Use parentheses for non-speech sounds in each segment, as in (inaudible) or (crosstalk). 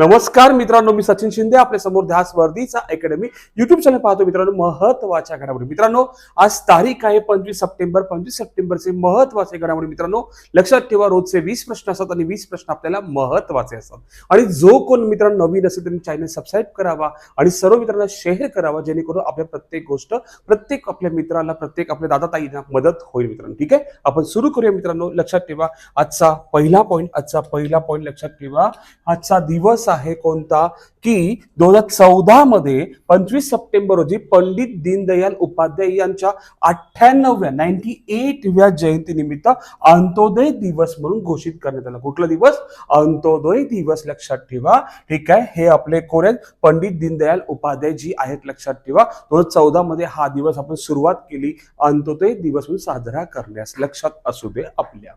नमस्कार मित्रांनो मी सचिन शिंदे आपल्यासमोर ध्यास वर्दीचा अकॅडमी युट्यूब चॅनल पाहतो मित्रांनो महत्त्वाच्या घडामोडी. मित्रांनो आज तारीख आहे पंचवीस सप्टेंबर. पंचवीस सप्टेंबरचे महत्त्वाचे घडामोडी. मित्रांनो लक्षात ठेवा रोजचे वीस प्रश्न असतात आणि वीस प्रश्न आपल्याला महत्त्वाचे असतात. आणि जो कोण मित्रांनो नवीन असेल त्यांनी चॅनल सबस्क्राईब करावा आणि सर्व मित्रांना शेअर करावा जेणेकरून आपल्या प्रत्येक गोष्ट प्रत्येक आपल्या मित्राला प्रत्येक आपल्या दादा ताईंना मदत होईल मित्रांनो. ठीक आहे? आपण सुरू करूया मित्रांनो. लक्षात ठेवा आजचा पहिला पॉईंट आजचा पहिला पॉईंट लक्षात ठेवा. आजचा दिवस आहे कोणता? की दोन हजार चौदा मध्ये पंचवीस सप्टेंबर रोजी पंडित दीनदयाल उपाध्याय यांच्या अठ्ठ्याण्णव्या नाईन्टी एटव्या जयंतीनिमित्त अंत्योदय दिवस म्हणून घोषित करण्यात आला. कुठला दिवस? अंत्योदय दिवस लक्षात ठेवा. ठीक आहे? हे आपले कोण आहेत. पंडित दीनदयाल उपाध्याय जी आहेत लक्षात ठेवा. दोन हजार चौदा मध्ये हा दिवस आपण सुरुवात केली. अंत्योदय दिवस म्हणून साजरा करण्यास. लक्षात असू दे आपल्या.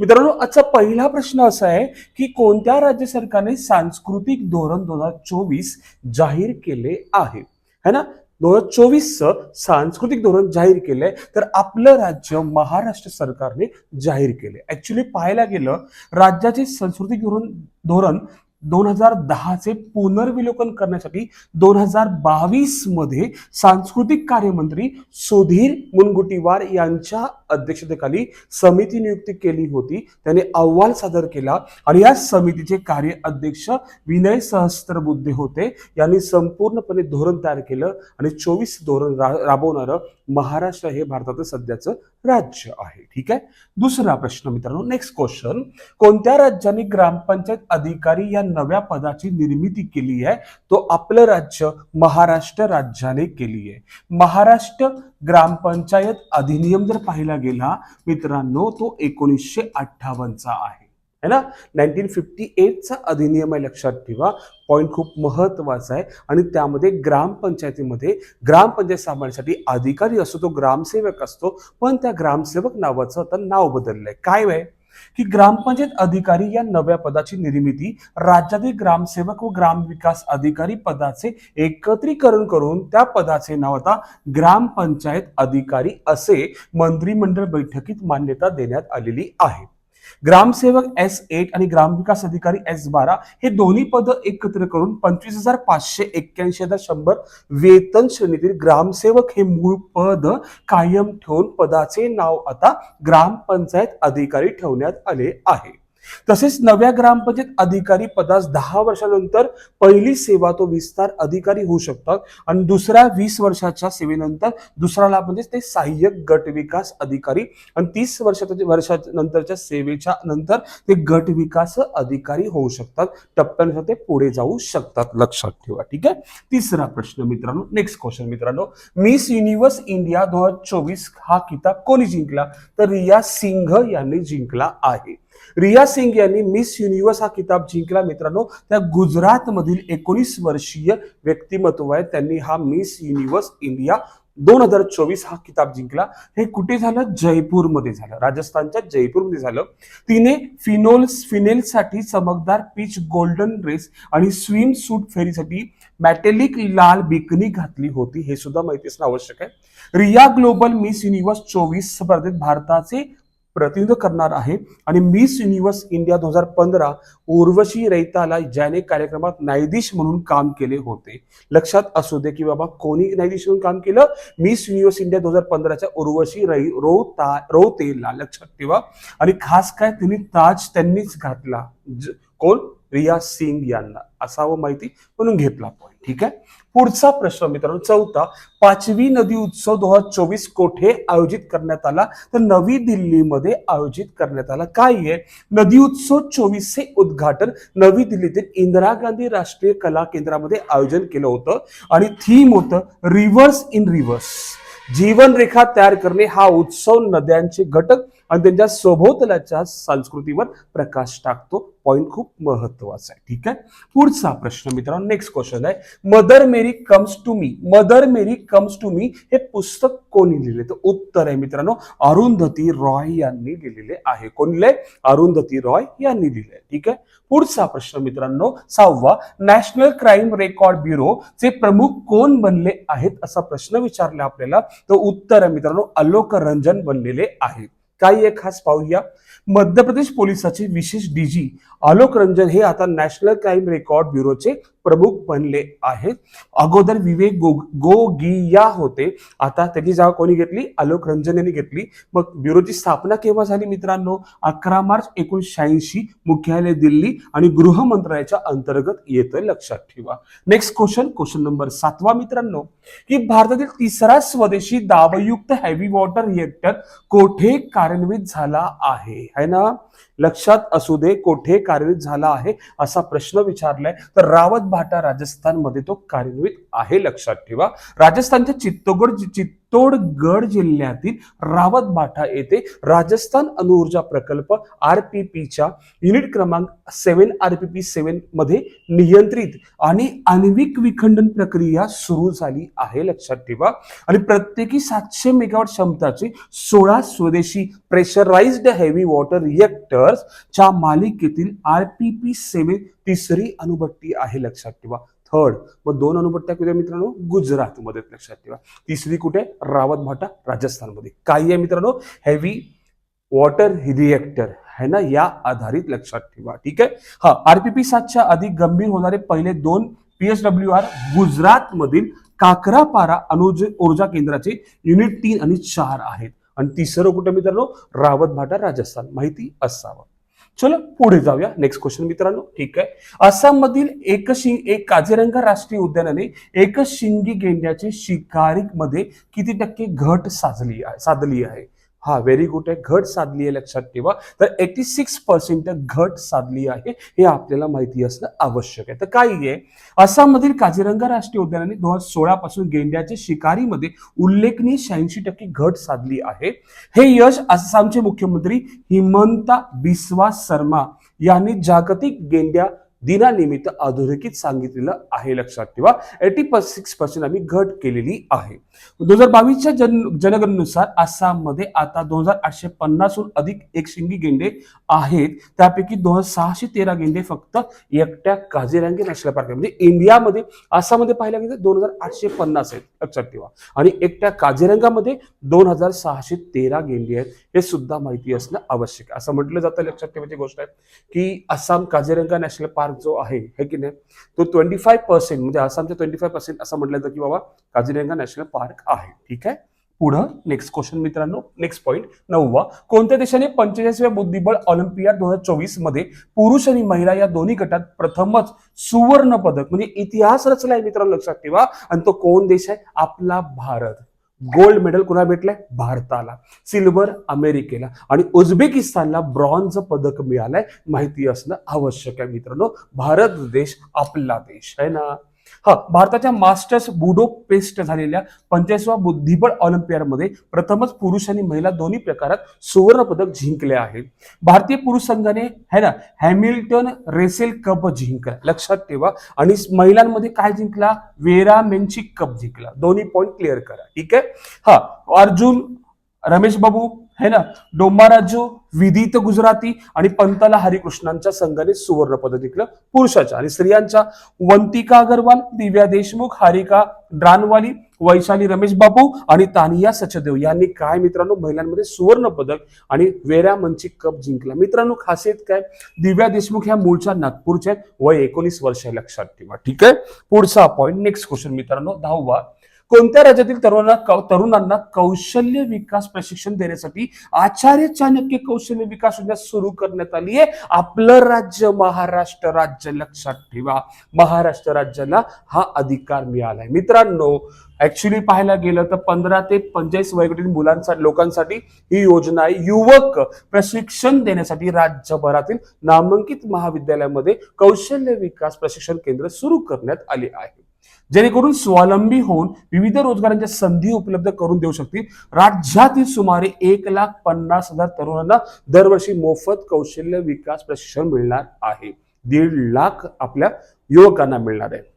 मित्रांनो आजचा पहिला प्रश्न असा आहे की कोणत्या राज्य सरकारने सांस्कृतिक धोरण दोन हजार चोवीस जाहीर केले आहे? है ना? दोन हजार चोवीसचं सांस्कृतिक धोरण जाहीर केलंय तर आपलं राज्य महाराष्ट्र सरकारने जाहीर केले ऍक्च्युली पाहायला गेलं राज्याचे सांस्कृतिक धोरण धोरण दोन हजार दहाचे पुनर्विलोकन करण्यासाठी दोन हजार बावीसमध्ये सांस्कृतिक कार्यमंत्री सुधीर मुनगुटीवार यांच्या अध्यक्षतेखाली समिती नियुक्ती केली होती. त्याने अहवाल सादर केला आणि या समितीचे कार्य अध्यक्ष विनय सहस्त्रबुद्धे होते. यांनी संपूर्णपणे धोरण तयार केलं आणि चोवीस धोरण रा- राबवणारं महाराष्ट्र हे भारताचं सध्याचं राज्य आहे. ठीक आहे? दुसरा प्रश्न मित्रांनो नेक्स्ट क्वेश्चन कोणत्या राज्याने ग्रामपंचायत अधिकारी या नव्या पदाची निर्मिती केली आहे? तो आपलं राज्य महाराष्ट्र राज्याने केली आहे. महाराष्ट्र ग्रामपंचायत अधिनियम जर पाहिला गेला मित्रांनो तो एकोणीसशे अठ्ठावन्नचा आहे. है ना? नाईन्टीन फिफ्टी एटचा अधिनियम आहे लक्षात ठेवा. पॉईंट खूप महत्त्वाचा आहे. आणि त्यामध्ये ग्रामपंचायतीमध्ये ग्रामपंचायत सांभाळण्यासाठी अधिकारी असतो तो ग्रामसेवक असतो पण त्या ग्रामसेवक नावाचं आता नाव बदललंय. काय आहे की ग्रामपंचायत अधिकारी या नव्या पदाची निर्मिती राज्यातील ग्रामसेवक व ग्रामविकास अधिकारी पदाचे एकत्रीकरण करून त्या पदाचे नाव आता ग्रामपंचायत अधिकारी असे मंत्रिमंडळ बैठकीत मान्यता देण्यात आलेली आहे. ग्रामसेवक एस एट आणि ग्रामविकास अधिकारी एस बारा हे दोन्ही पद एकत्र करून पंचवीस हजार पाचशे एक्क्याऐंशी हजार शंभर वेतन श्रेणीतील ग्रामसेवक हे मूळ पद कायम ठेवून पदाचे नाव आता ग्रामपंचायत अधिकारी ठेवण्यात आले आहे. तसेच नव्या ग्रामपंचायत अधिकारी पदास दहा वर्षानंतर पहिली सेवा तो विस्तार अधिकारी होऊ शकतात. आणि दुसऱ्या वीस वर्षाच्या सेवेनंतर दुसरा लाभ म्हणजे ते सहाय्यक गट विकास अधिकारी आणि तीस वर्षाच्या वर्षानंतरच्या सेवेच्या नंतर ते गट विकास अधिकारी होऊ शकतात. टप्प्यानुसार ते पुढे जाऊ शकतात. लक्षात ठेवा. ठीक आहे? तिसरा प्रश्न मित्रांनो नेक्स्ट क्वेश्चन मित्रांनो. मिस युनिव्हर्स इंडिया दोन हजार चोवीस हा किताब कोणी जिंकला? तर रिया सिंघ यांनी जिंकला आहे. रिया सिंग यांनी मिस युनिव्हर्स हा किताब जिंकला मित्रांनो. त्या गुजरातमधील एकोणीस वर्षीय व्यक्तिमत्व आहे. त्यांनी हा मिस युनिव्हर्स इंडिया दोन हजार चोवीस हा किताब जिंकला. हे कुठे झालं? जयपूरमध्ये झालं. राजस्थानच्या जयपूरमध्ये झालं. तिने फिनोल फिनेलसाठी चमकदार पीच गोल्डन ड्रेस आणि स्विम सूट फेरीसाठी मॅटेलिक लाल बिकनी घातली होती. हे सुद्धा माहिती असणं आवश्यक आहे. रिया ग्लोबल मिस युनिव्हर्स चोवीस स्पर्धेत भारताचे प्रतिनिधित्व करणार आहे. आणि मिस युनिव्हर्स इंडिया दोन हजार पंधरा उर्वशी रैताला ज्याने कार्यक्रमात न्यायाधीश म्हणून काम केले होते. लक्षात असू दे की बाबा कोणी न्यायाधीश म्हणून काम केलं? मिस युनिव्हर्स इंडिया दोन हजार पंधराच्या उर्वशी रै रोता रोतेला लक्षात ठेवा. आणि खास काय तिने ताज त्यांनीच घातला. कोण? रिया सिंग यांना. असावं माहिती म्हणून घेतला पॉईंट ठीक आहे? पुढचा प्रश्न मित्रांनो चौथा पाचवी नदी उत्सव दोन हजार चोवीस कोठे आयोजित करण्यात आला? तर नवी दिल्लीमध्ये आयोजित करण्यात आला. काय आहे? नदी उत्सव चोवीसचे उद्घाटन नवी दिल्लीतील इंदिरा गांधी राष्ट्रीय कला केंद्रामध्ये आयोजन केलं होतं आणि थीम होतं रिव्हर्स इन रिव्हर्स जीवनरेखा तयार करणे हा उत्सव नद्यांचे घटक आणि त्यांच्या सभोवतालाच्या संस्कृतीवर प्रकाश टाकतो. पॉइंट खूप महत्त्वाचा आहे. ठीक आहे? पुढचा प्रश्न मित्रांनो नेक्स्ट क्वेश्चन आहे. Mother Mary comes to me Mother Mary comes to me हे पुस्तक कोणी लिहिले? तर उत्तर आहे मित्रांनो अरुंधती रॉय यांनी लिहिलेले आहे. कोण लिहिले अरुंधती रॉय यांनी लिहिले ठीक आहे? पुढचा प्रश्न मित्रांनो सहावा नॅशनल क्राईम रेकॉर्ड ब्युरो चे प्रमुख कोण बनले आहेत? असा प्रश्न विचारला आपल्याला. तर उत्तर आहे मित्रांनो अलोक रंजन बनलेले आहेत. काही एक खास पाहूया. मध्य प्रदेश पोलिसाचे विशेष डीजी आलोक रंजन हे आता नॅशनल क्राईम रेकॉर्ड ब्युरोचे प्रमुख बनले आहेत अगोदर विवेक गो गोगिया होते. आता त्याची जागा कोणी घेतली? आलोक रंजन यांनी घेतली. मग ब्युरोची स्थापना केव्हा झाली मित्रांनो? अकरा मार्च एकोणीसशे ऐंशी मुख्यालय दिल्ली आणि गृह मंत्रालयाच्या अंतर्गत येतं लक्षात ठेवा. नेक्स्ट क्वेश्चन क्वेश्चन नंबर सातवा मित्रांनो. की भारतातील तिसरा स्वदेशी दाबयुक्त हेवी वॉटर रिएक्टर कोठे कार्यान्वित झाला आहे? है ना? लक्षात असू दे कोठे कार्यान्वित झाला आहे असा प्रश्न विचारलाय. तर रावत भाटा राजस्थानमध्ये तो कार्यान्वित आहे लक्षात ठेवा. राजस्थानच्या चित्तोगड चित्तोडगड जिल्ह्यातील रावत बाठा येथे राजस्थान अणुऊर्जा प्रकल्प आरपीपीच्या युनिट क्रमांक सेव्हन आरपीपी सेवनमध्ये नियंत्रित आणि आण्विक विखंडन प्रक्रिया सुरू झाली आहे. लक्षात ठेवा. आणि प्रत्येकी सातशे मेगावॉट क्षमताचे सोळा स्वदेशी प्रेशराइज्ड हेवी वॉटर रिएक्टर्स च्या मालिकेतील आरपीपी सेवन तिसरी अणुभट्टी आहे. लक्षात ठेवा. थर्ड मग दोन अणुभट्ट्या कुठे मित्रांनो? गुजरातमध्ये लक्षात ठेवा. तिसरी कुठे? रावत भाटा राजस्थानमध्ये. काही आहे मित्रांनो? हेवी वॉटर रिएक्टर है ना? या आधारित लक्षात ठेवा. ठीक आहे? हा आरपीपी सातच्या अधिक गंभीर होणारे पहिले दोन पीएसडब्ल्यू आर गुजरात मधील काकरापारा अणुज ऊर्जा केंद्राचे युनिट तीन आणि चार आहेत. आणि तिसरं कुठे मित्रांनो? रावत भाटा राजस्थान. माहिती असावं. चलो पुढे जाऊया. नेक्स्ट क्वेश्चन मित्रांनो. ठीक आहे. आसाममधील एक शिंग एक काझीरंगा राष्ट्रीय उद्यानाने एकशिंगी गेंड्याचे शिकारीकमध्ये किती टक्के घट साधली आहे साधली आहे? हा व्हेरी गुड आहे. घट साधली आहे लक्षात ठेवा. तर एटी सिक्स पर्सेंट घट साधली आहे हे आपल्याला माहिती असणं आवश्यक आहे. तर काय आहे? आसाममधील काझीरंगा राष्ट्रीय उद्यानाने दोन हजार सोळा पासून गेंड्याच्या शिकारीमध्ये उल्लेखनीय शहाऐंशी टक्के घट साधली आहे. हे यश आसामचे मुख्यमंत्री हिमंता बिस्वा शर्मा यांनी जागतिक गेंड्या दिनानिमित्त अधोरेखित सांगितलेलं आहे लक्षात ठेवा. एटी सिक्स पर्सेंट आम्ही घट केलेली आहे. दोन हजार बावीसच्या जन जनगणनेनुसार आसाममध्ये आता दोन हजार आठशे पन्नासहून अधिक एकशिंगी गेंडे आहेत. त्यापैकी दोन हजार सहाशे तेरा गेंडे फक्त एकट्या काझीरंगा नॅशनल पार्क म्हणजे इंडियामध्ये आसाममध्ये पाहिलं गेलं दोन हजार आठशे पन्नास आहेत. लक्षात ठेवा. आणि एकट्या काझीरंगामध्ये दोन हजार सहाशे तेरा गेंडे आहेत. हे सुद्धा माहिती असणं आवश्यक आहे. असं म्हटलं जातं लक्षात ठेवायची गोष्ट आहे की आसाम काझीरंगा नॅशनल पार्क जो आहे हे की नाही? तो ट्वेंटी फाय पर्सेंट म्हणजे आसामचे ट्वेंटी फाय पर्सेंट असं म्हटलं जातं की बाबा काझीरंगा नॅशनल पार्क आहे. ठीक आहे? पुढं नेक्स्ट क्वेश्चन मित्रांनो नेक्स्ट पॉईंट नववा कोणत्या देशाने पंचेचाळीसव्या बुद्धिबळ ऑलिम्पियाड दोन हजार चोवीसमध्ये पुरुष आणि महिला या दोन्ही गटात प्रथमच सुवर्ण पदक म्हणजे इतिहास रचलाय मित्रांनो लक्षात ठेवा. आणि तो कोण देश आहे? आपला भारत. गोल्ड मेडल कुणा भेटलंय? भारताला. सिल्वर अमेरिकेला. आणि उझबेकिस्तानला ब्रॉन्झ पदक मिळालंय. माहिती असणं आवश्यक आहे मित्रांनो. भारत देश आपला देश. आहे ना? हा भारताच्या मास्टर्स बुडो पेस्ट झालेल्या पंचायतवा बुद्धिबळ ऑलिम्पियाडमध्ये प्रथमच पुरुष आणि महिला दोन्ही प्रकारात सुवर्ण पदक जिंकले आहेत. भारतीय पुरुष संघाने है ना हॅमिल्टन रेसेल कप जिंकला. लक्षात ठेवा. आणि महिलांमध्ये काय जिंकला? वेरा मेन्ची कप जिंकला. दोन्ही पॉईंट क्लिअर करा. ठीक आहे? हा अर्जुन रमेश बाबू है ना डोंबाराजू विदित गुजराती आणि पंताला हरिकृष्णांच्या संघाने सुवर्णपदक जिंकलं पुरुषाच्या आणि स्त्रियांच्या. वंतिका अगरवाल दिव्या देशमुख हारिका ड्रानवाली वैशाली रमेश बाबू आणि तानिया सचदेव यांनी काय मित्रांनो महिलांमध्ये सुवर्ण पदक आणि वेऱ्या मंची कप जिंकला. मित्रांनो खासियत काय? दिव्या देशमुख ह्या मूळच्या नागपूरच्या आहेत. वय एकोणीस वर्ष आहे, लक्षात ठेवा. ठीक आहे? पुढचा पॉईंट नेक्स्ट क्वेश्चन मित्रांनो दहावा. कोणत्या राज्यातील तरुणांना तरुणांना कौशल्य विकास प्रशिक्षण देण्यासाठी आचार्य चाणक्य कौशल्य विकास योजना सुरू करण्यात आली आहे? आपलं राज्य महाराष्ट्र राज्य लक्षात ठेवा. महाराष्ट्र राज्याला हा अधिकार मिळालाय. मित्रांनो ऍक्च्युली पाहायला गेलं तर पंधरा ते पंचेचाळीस वयोगटातील मुलांसाठी लोकांसाठी ही योजना आहे. युवक प्रशिक्षण देण्यासाठी राज्यभरातील नामांकित महाविद्यालयामध्ये कौशल्य विकास प्रशिक्षण केंद्र सुरू करण्यात आले आहे. जेणेकरून स्वावलंबी होऊन विविध रोजगारांच्या संधी उपलब्ध करून देऊ शकतील. राज्यातील सुमारे एक लाख पन्नास हजार तरुणांना दरवर्षी मोफत कौशल्य विकास प्रशिक्षण मिळणार आहे. दीड लाख आपल्या युवकांना मिळणार आहे.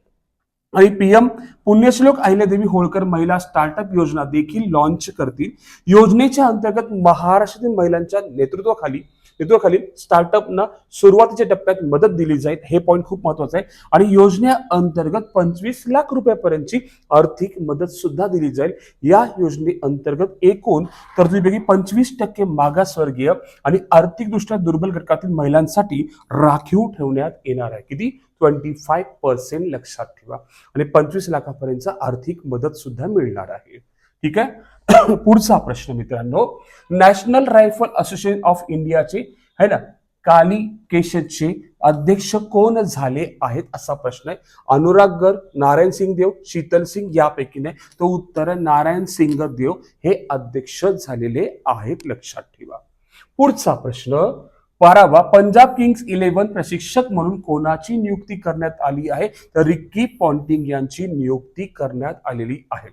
आणि पीएम पुण्यश्लोक अहिल्यादेवी होळकर महिला स्टार्टअप योजना देखील लॉन्च करतील. योजनेच्या अंतर्गत महाराष्ट्रातील महिलांच्या नेतृत्वाखाली नेतृत्वाखाली स्टार्टअपना सुरुवातीच्या टप्प्यात मदत दिली जाईल हे पॉईंट खूप महत्वाचं आहे. आणि योजनेअंतर्गत पंचवीस लाख रुपयापर्यंतची आर्थिक मदत सुद्धा दिली जाईल. या योजनेअंतर्गत एकूण तरतुदीपैकी पंचवीस टक्के मागासवर्गीय आणि आर्थिकदृष्ट्या दुर्बल घटकातील महिलांसाठी राखीव ठेवण्यात येणार आहे. किती? ट्वेंटी फाय पर्सेंट लक्षात ठेवा. आणि पंचवीस लाखापर्यंत आर्थिक मदत सुद्धा मिळणार आहे. ठीक आहे? (coughs) पुढचा प्रश्न मित्रांनो नॅशनल रायफल असोसिएशन ऑफ इंडियाचे है ना काली केशचे अध्यक्ष कोण झाले आहेत असा प्रश्न आहे. अनुराग गर नारायण सिंग देव शीतल सिंग यापैकी नाही. तो उत्तर नारायण सिंग देव हे अध्यक्ष झालेले आहेत लक्षात ठेवा. पुढचा प्रश्न बारावा पंजाब किंग्स इलेव्हन प्रशिक्षक म्हणून कोणाची नियुक्ती करण्यात आली आहे? तर रिक्की पॉन्टिंग यांची नियुक्ती करण्यात आलेली आहे.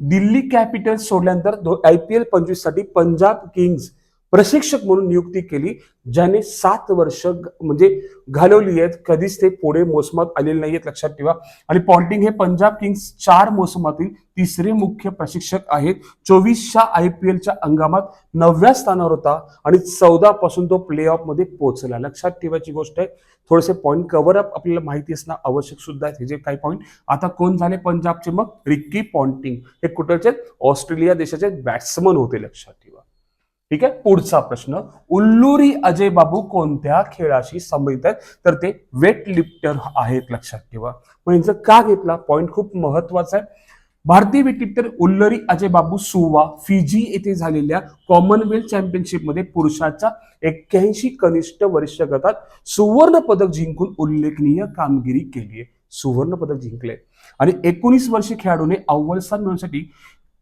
दिल्ली कॅपिटल्स सोडल्यानंतर आय पी एल पंचवीससाठी पंजाब किंग्स प्रशिक्षक म्हणून नियुक्ती केली ज्याने सात वर्ष म्हणजे घालवली आहेत. कधीच ते पुढे मोसमात आलेले नाहीयेत लक्षात ठेवा. आणि पॉन्टिंग हे पंजाब किंग्स चार मोसमातील तिसरे मुख्य प्रशिक्षक आहेत. चोवीसच्या आय पी एलच्या हंगामात नवव्या स्थानावर होता आणि चौदा पासून तो प्ले ऑफमध्ये पोहोचला. लक्षात ठेवायची गोष्ट आहे थोडेसे पॉईंट कव्हर अप आपल्याला माहिती असणं आवश्यक सुद्धा आहे. हे जे काही पॉईंट आता कोण झाले पंजाबचे मग? Ricky Ponting. हे कुठलचे? ऑस्ट्रेलिया देशाचे बॅट्समन होते लक्षात ठेवा. ठीक आहे? पुढचा प्रश्न उल्लुरी अजय बाबू कोणत्या खेळाशी संबंधित आहेत? तर ते वेट लिफ्टर आहेत लक्षात ठेवा. मग यांचं का घेतला? पॉईंट खूप महत्त्वाचा आहे. भारतीय वेटलिफ्टर उल्लरी अजय बाबू सुवा फिजी येथे झालेल्या कॉमनवेल्थ चॅम्पियनशिपमध्ये पुरुषाच्या एक्क्याऐंशी कनिष्ठ वरिष्ठ गटात सुवर्ण पदक जिंकून उल्लेखनीय कामगिरी केली आहे. सुवर्ण पदक जिंकले आणि एकोणीस वर्षीय खेळाडूने अव्वल स्थान मिळवण्यासाठी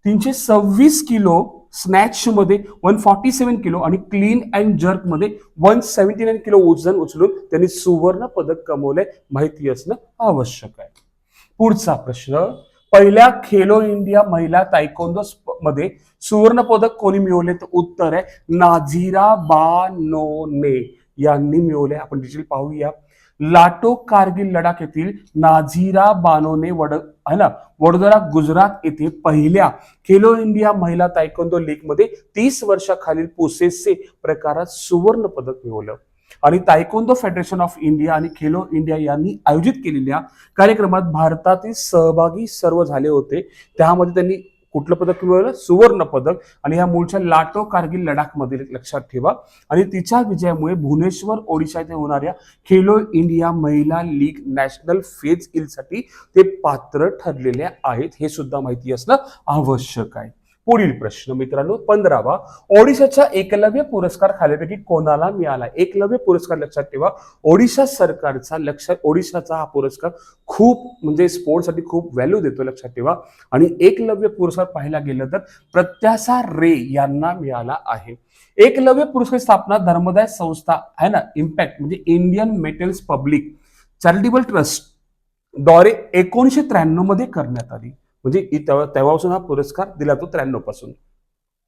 तीनशे सव्वीस किलो स्नॅच मध्ये वन फॉर्टी सेवन किलो आणि क्लीन अँड जर्कमध्ये वन सेव्हन्टी नाईन किलो वजन उचलून त्यांनी सुवर्ण पदक कमवलंय माहिती असणं आवश्यक आहे. पुढचा प्रश्न पहिल्या खेलो इंडिया महिला तायकोंदो मध्ये सुवर्ण पदक कोणी मिळवले? तर उत्तर आहे नाझिरा बानोने यांनी मिळवले. आपण डिटेल पाहूया. लाटो कारगिल लडाख येथील नाझिरा बानोने वड है ना वडोदरा गुजरात येथे पहिल्या खेलो इंडिया महिला तायकोंदो लीगमध्ये तीस वर्षाखालील पोसेसचे प्रकारात सुवर्ण पदक मिळवलं. आणि तायकोंदो फेडरेशन ऑफ इंडिया आणि खेलो इंडिया यांनी आयोजित केलेल्या कार्यक्रमात भारतातील सहभागी सर्व झाले होते. त्यामध्ये त्यांनी कुठलं पदक मिळवलं सुवर्ण पदक. आणि ह्या मूळच्या लाटो कारगिल लडाख मधील लक्षात ठेवा. आणि तिच्या विजयामुळे भुवनेश्वर ओडिशा येथे होणाऱ्या खेलो इंडिया महिला लीग नॅशनल फेज इलसाठी ते पात्र ठरलेले आहेत. हे सुद्धा माहिती असणं आवश्यक आहे. पुढील प्रश्न मित्रांनो पंधरावा. ओडिशाच्या एकलव्य पुरस्कार खाल्यापैकी कोणाला मिळाला? एकलव्य पुरस्कार लक्षात ठेवा. ओडिशा सरकारचा लक्ष ओडिशाचा हा पुरस्कार खूप म्हणजे स्पोर्टसाठी खूप व्हॅल्यू देतो लक्षात ठेवा. आणि एकलव्य पुरस्कार पाहायला गेलं तर प्रत्याशा रे यांना मिळाला आहे. एकलव्य पुरस्कार स्थापना धर्मदाय संस्था आहे ना इम्पॅक्ट म्हणजे इंडियन मेटल्स पब्लिक चॅरिटेबल ट्रस्टद्वारे एकोणीशे त्र्याण्णवमध्ये करण्यात आली. म्हणजे तेव्हा तेव्हापासून हा पुरस्कार दिला तो त्र्याण्णवपासून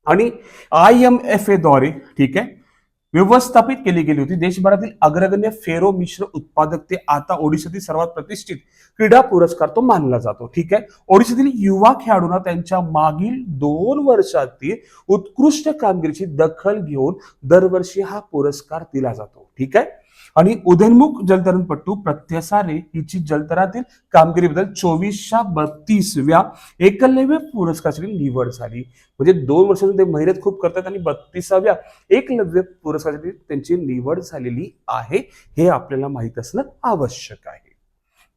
आणि आय एम एफ ए द्वारे ठीक आहे व्यवस्थापित केली गेली होती. देशभरातील अग्रगण्य फेरो मिश्र उत्पादक ते आता ओडिशातील सर्वात प्रतिष्ठित क्रीडा पुरस्कार तो मानला जातो ठीक आहे. ओडिशातील युवा खेळाडूंना त्यांच्या मागील दोन वर्षातील उत्कृष्ट कामगिरीची दखल घेऊन दरवर्षी हा पुरस्कार दिला जातो ठीक आहे. आणि उदयनमुख जलतरणपटू प्रत्यसारे हिची जलतरातील कामगिरीबद्दल चोवीसच्या बत्तीसव्या एकलव्य पुरस्काराची निवड झाली. म्हणजे दोन वर्षातून ते मेहनत खूप करतात आणि बत्तीसाव्या एकलव्य पुरस्कारासाठी त्यांची निवड झालेली आहे. हे आपल्याला माहीत असणं आवश्यक आहे.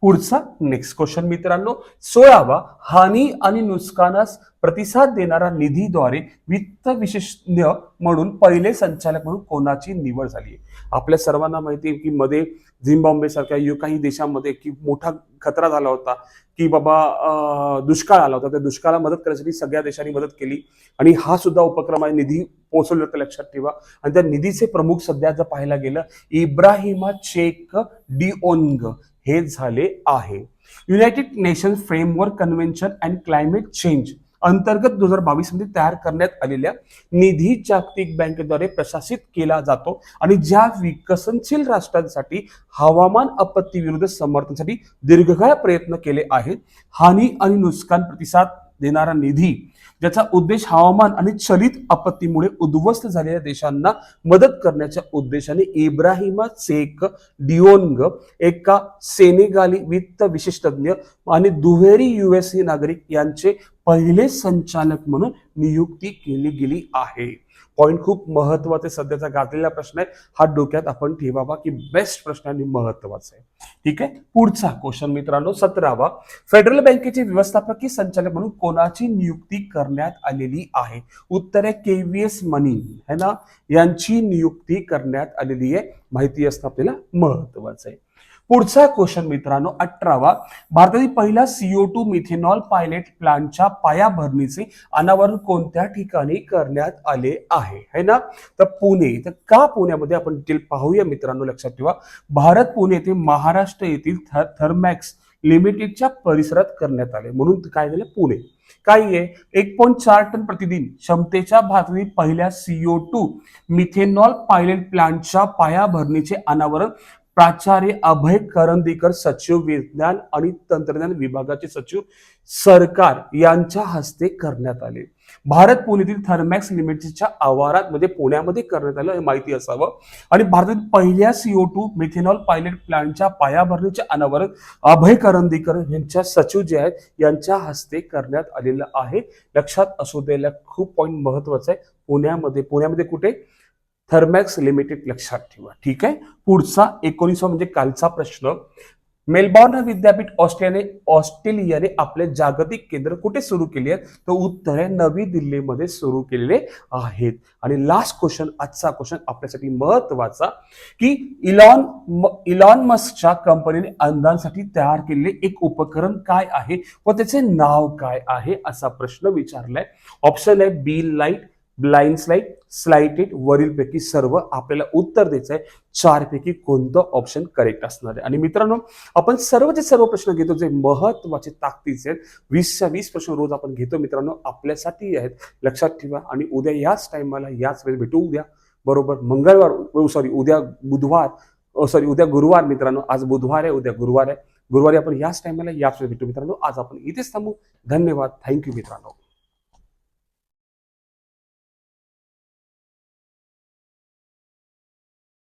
पुढचा नेक्स्ट क्वेश्चन मित्रांनो. सोळावा हानी आणि नुकसानास प्रतिसाद देणारा निधीद्वारे वित्त विशेषज्ञ म्हणून पहिले संचालक म्हणून कोणाची निवड झाली आहे आपल्या सर्वांना माहिती आहे की मध्ये झिम्बाब्वे सारख्या यु- काही देशांमध्ये की मोठा खतरा झाला होता की बाबा दुष्काळ आला होता. त्या दुष्काळाला मदत करण्यासाठी सगळ्या देशांनी मदत केली. आणि हा सुद्धा उपक्रम आहे निधी पोहोचवला तर लक्षात ठेवा. आणि त्या निधीचे प्रमुख सध्या जर पाहायला गेलं इब्राहिमा चेक डिओन्ग हे झाले आहे. United Nation framework convention and climate change अंतर्गत दोन हजार बावीसमध्ये तयार करण्यात आलेल्या निधी जागतिक बँकेद्वारे प्रशासित केला जातो आणि ज्या विकसनशील राष्ट्रांसाठी हवामान आपत्ती विरुद्ध समर्थनासाठी दीर्घकाळ प्रयत्न केले आहेत हानी आणि नुकसान प्रतिसाद देणारा निधी ज्याचा उद्देश हवामान आणि चलित आपत्तीमुळे उद्ध्वस्त झालेल्या देशांना मदत करण्याच्या उद्देशाने इब्राहिमा चेक डिओनग एका सेनेगाली वित्त विशिष्टज्ञ आणि दुहेरी युएसए नागरिक यांचे पहिले संचालक म्हणून नियुक्ती केली गेली आहे. पॉईंट खूप महत्त्वाचे सध्याचा गाजलेला प्रश्न आहे. हा डोक्यात आपण ठेवावा की बेस्ट प्रश्न आणि महत्त्वाचा आहे. ठीक आहे? पुढचा क्वेश्चन मित्रांनो सतरावा. फेडरल बँकेचे व्यवस्थापकीय संचालक म्हणून कोणाची नियुक्ती करण्यात आलेली आहे? उत्तर आहे केव्हीएस मनी है ना? यांची नियुक्ती करण्यात आलेली आहे. माहिती असणं आपल्याला महत्वाचं आहे. पुढचा क्वेश्चन मित्रांनो अठरावा. भारतातील पहिला C O two methanol pilot प्लांटच्या पायाभरणीचे अनावरण कोणत्या ठिकाणी करण्यात आले आहे? है ना? तर पुणे तर का पुण्यामध्ये? आपण डिटेल पाहूया मित्रांनो लक्षात ठेवा. भारत पुणे येथे महाराष्ट्र येथील थर थर्मॅक्स लिमिटेडच्या परिसरात करण्यात आले. म्हणून काय झालं? पुणे. काय आहे? एक पॉईंट चार टन प्रतिदिन क्षमतेच्या भारतातील पहिल्या C O two methanol pilot प्लांटच्या पायाभरणीचे अनावरण प्राचार्य अभय करंदीकर सचिव विज्ञान आणि तंत्रज्ञान विभागाचे सचिव सरकार यांच्या हस्ते करण्यात आले. भारत पुणेतील थर्मॅक्स लिमिटेडच्या आवारात म्हणजे पुण्यामध्ये करण्यात आलं हे माहिती असावं. आणि भारतातील पहिल्या C O two methanol pilot प्लांटच्या पायाभरणीचे अनावरण अभय करंदीकर यांच्या सचिव जे आहेत यांच्या हस्ते करण्यात आलेलं आहे. लक्षात असू द्यायला खूप पॉईंट महत्त्वाचा आहे. पुण्यामध्ये पुण्यामध्ये कुठे? थर्मॅक्स लिमिटेड लक्षात ठेवा. ठीक आहे? पुढचा एकोणीसवा म्हणजे कालचा प्रश्न. मेलबॉर्न विद्यापीठ ऑस्ट्रेलियाने ऑस्ट्रेलियाने आपले जागतिक केंद्र कुठे सुरू केले आहेत? तर उत्तर आहे नवी दिल्लीमध्ये सुरू केलेले आहेत. आणि लास्ट क्वेश्चन आजचा क्वेश्चन आपल्यासाठी महत्त्वाचा की इलॉन म- इलॉन मस्कच्या कंपनीने अंधांसाठी तयार केलेले एक उपकरण काय आहे? व त्याचे नाव काय आहे? असा प्रश्न विचारलाय. ऑप्शन आहे B light blind light slighted वरीलपैकी सर्व आपल्याला उत्तर द्यायचं आहे चारपैकी कोणतं ऑप्शन करेक्ट असणार आहे? आणि मित्रांनो आपण सर्वचे सर्व प्रश्न घेतो जे महत्त्वाचे ताकदीचे आहेत वीसच्या वीस प्रश्न रोज आपण घेतो मित्रांनो आपल्यासाठी आहेत. लक्षात ठेवा आणि उद्या याच टायमाला याच वेळेस भेटू. उद्या बरोबर मंगळवार सॉरी उद्या बुधवार सॉरी उद्या गुरुवार मित्रांनो. आज बुधवार आहे उद्या गुरुवार आहे. गुरुवारी आपण याच टायमाला याच वेळेस भेटू मित्रांनो. आज आपण इथेच थांबू. धन्यवाद. थँक्यू मित्रांनो.